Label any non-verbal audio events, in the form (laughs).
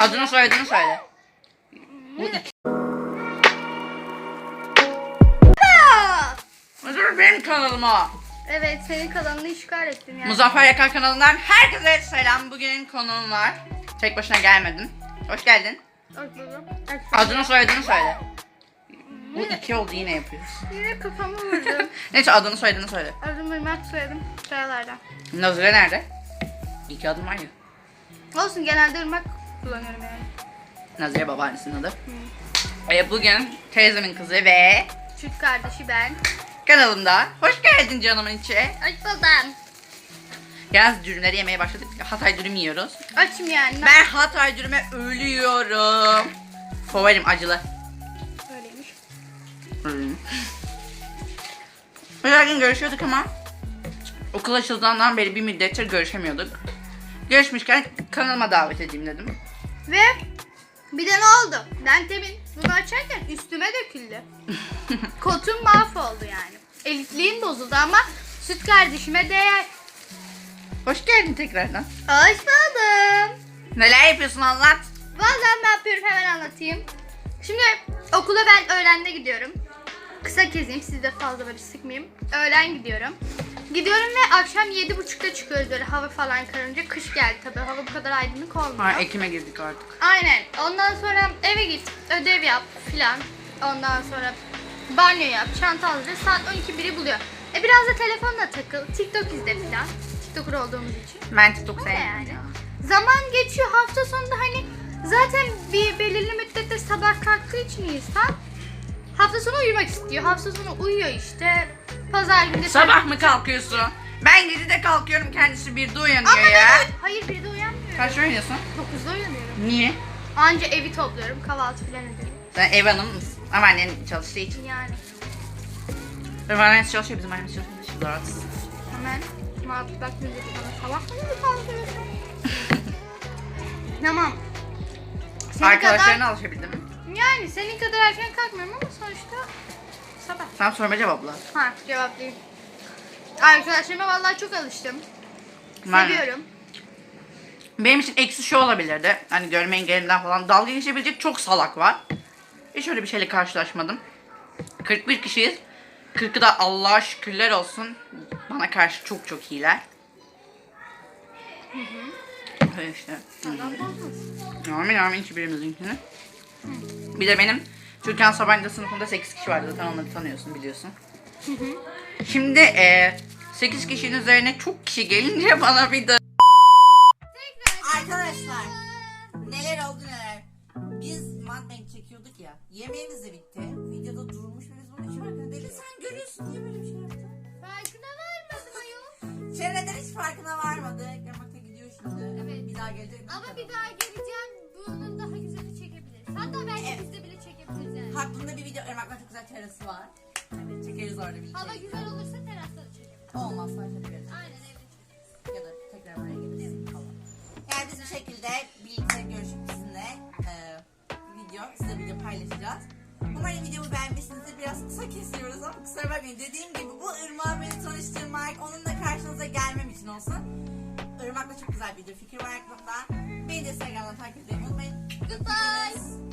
Adını soyadını söyle. Bu iki. Dur benim kanalıma. Evet senin kanalını işgal ettim yani. Muzaffer Yakar kanalından herkese selam. Bugün konuğum var. Tek başına gelmedim. Hoş geldin. Hoş buldum. Adını soyadını söyle. Bu iki oldu yine yapıyoruz. Yine kafamı (laughs) vurdum. Neyse adını soyadını söyle. Adım Irmak soyadım. Kayalardan. Nazire nerede? İki adım var ya. Olsun genelde Irmak kullanıyorum yani. Nazire babaannesinin adı. E, bugün teyzemin kızı ve Süt kardeşi ben. kanalımda. Hoş geldin canımın içi. Hoş buldum. Yalnız dürümleri yemeye başladık. Hatay dürüm yiyoruz. Açım yani. Ben Hatay dürüme ölüyorum. Favorim acılı. Öyleymiş. Hmm. Her gün görüşüyorduk ama okul açıldığından beri bir müddettir görüşemiyorduk. Görüşmüşken kanalıma davet edeyim dedim. Ve bir de ne oldu? Ben temin bunu açarken üstüme döküldü. (laughs) Kotum mahvoldu yani. Elitliğim bozuldu ama süt kardeşime değer. Hoş geldin tekrardan. Hoş buldum. Neler yapıyorsun anlat. Vallahi ne yapıyorum hemen anlatayım. Şimdi okula ben öğlende gidiyorum. Kısa keseyim sizi de fazla böyle sıkmayayım. Öğlen gidiyorum. Gidiyorum ve akşam yedi buçukta çıkıyoruz böyle hava falan karınca. Kış geldi tabii hava bu kadar aydınlık olmuyor. Ha, Ekim'e girdik artık. Aynen. Ondan sonra eve git, ödev yap filan. Ondan sonra banyo yap, çanta hazırla. Saat 12 biri buluyor. E biraz da telefonla takıl, TikTok izle filan. TikToker olduğumuz için. Ben TikTok Öyle sevmiyorum yani. ya. Zaman geçiyor hafta sonunda hani zaten bir belirli müddette sabah kalktığı için insan hafta sonu uyumak istiyor. Hafta sonu uyuyor işte. Pazar günü Sabah mı kalkıyorsun? Ben 7'de kalkıyorum kendisi 1'de uyanıyor Ama ya. ben hayır bir de uyanmıyorum. Kaç oynuyorsun? 9'da uyanıyorum. Niye? Anca evi topluyorum, kahvaltı filan ediyorum. Sen ev hanımı mısın? Ama annen çalıştığı için. Yani Benim annemiz çalışıyor bizim annemiz çalışıyor. Rahatsız. hemen muhabbet bak müzik bana sabah mı mı kaldırıyorsun? (laughs) tamam. Senin Arkadaşlarına kadar, alışabildin mi? Yani senin kadar erken kalkmıyorum ama sonuçta sabah. Sen sorma cevapla. Ha cevaplayayım. Arkadaşlarıma vallahi çok alıştım. Ben- Seviyorum. Benim için eksi şu olabilirdi. Hani görme engelinden falan dalga geçebilecek çok salak var. Hiç öyle bir şeyle karşılaşmadım. 41 kişiyiz. 40'ı da Allah'a şükürler olsun. Bana karşı çok çok iyiler. Öyle işte. Bozmasın. Amin amin hiçbirimizinkini. Bir de benim Türkan Sabancı sınıfında 8 kişi vardı zaten onları tanıyorsun biliyorsun. Şimdi e, 8 kişinin üzerine çok kişi gelince (laughs) bana bir de Arkadaşlar neler oldu neler. Biz mukbang çekiyorduk ya. Yemeğimiz de bitti. Videoda durmuş ve biz bunu farkında değiliz. Sen görüyorsun niye böyle bir şey yaptın? Farkına varmadım ayol. Çevreden hiç farkına varmadı. Yamakta gidiyor şimdi. Evet. Bir daha gelecek. Ama bir daha geleceğim. Bunun çekebiliriz. Hatta belki Evet. biz de bile çekebiliriz yani. Aklımda bir video Irmak'la çok güzel terası var. Evet, çekeriz orada bir Hava şey. güzel olursa terasta da çekebiliriz. Olmazsa çekeriz. Aynen evde çekeriz. Ya da tekrar buraya geliriz. Tamam. Yani biz bir şekilde birlikte görüşüp sizinle e, video, size video paylaşacağız. Umarım videomu beğenmişsinizdir. Biraz kısa kesiyoruz ama kusura bakmayın. Dediğim gibi bu Irmak'ı beni tanıştırmak, onunla karşınıza gelmem için olsun. Irmak'la çok güzel bir video fikir var aklımda. Beni de Instagram'dan takip etmeyi unutmayın. Goodbye.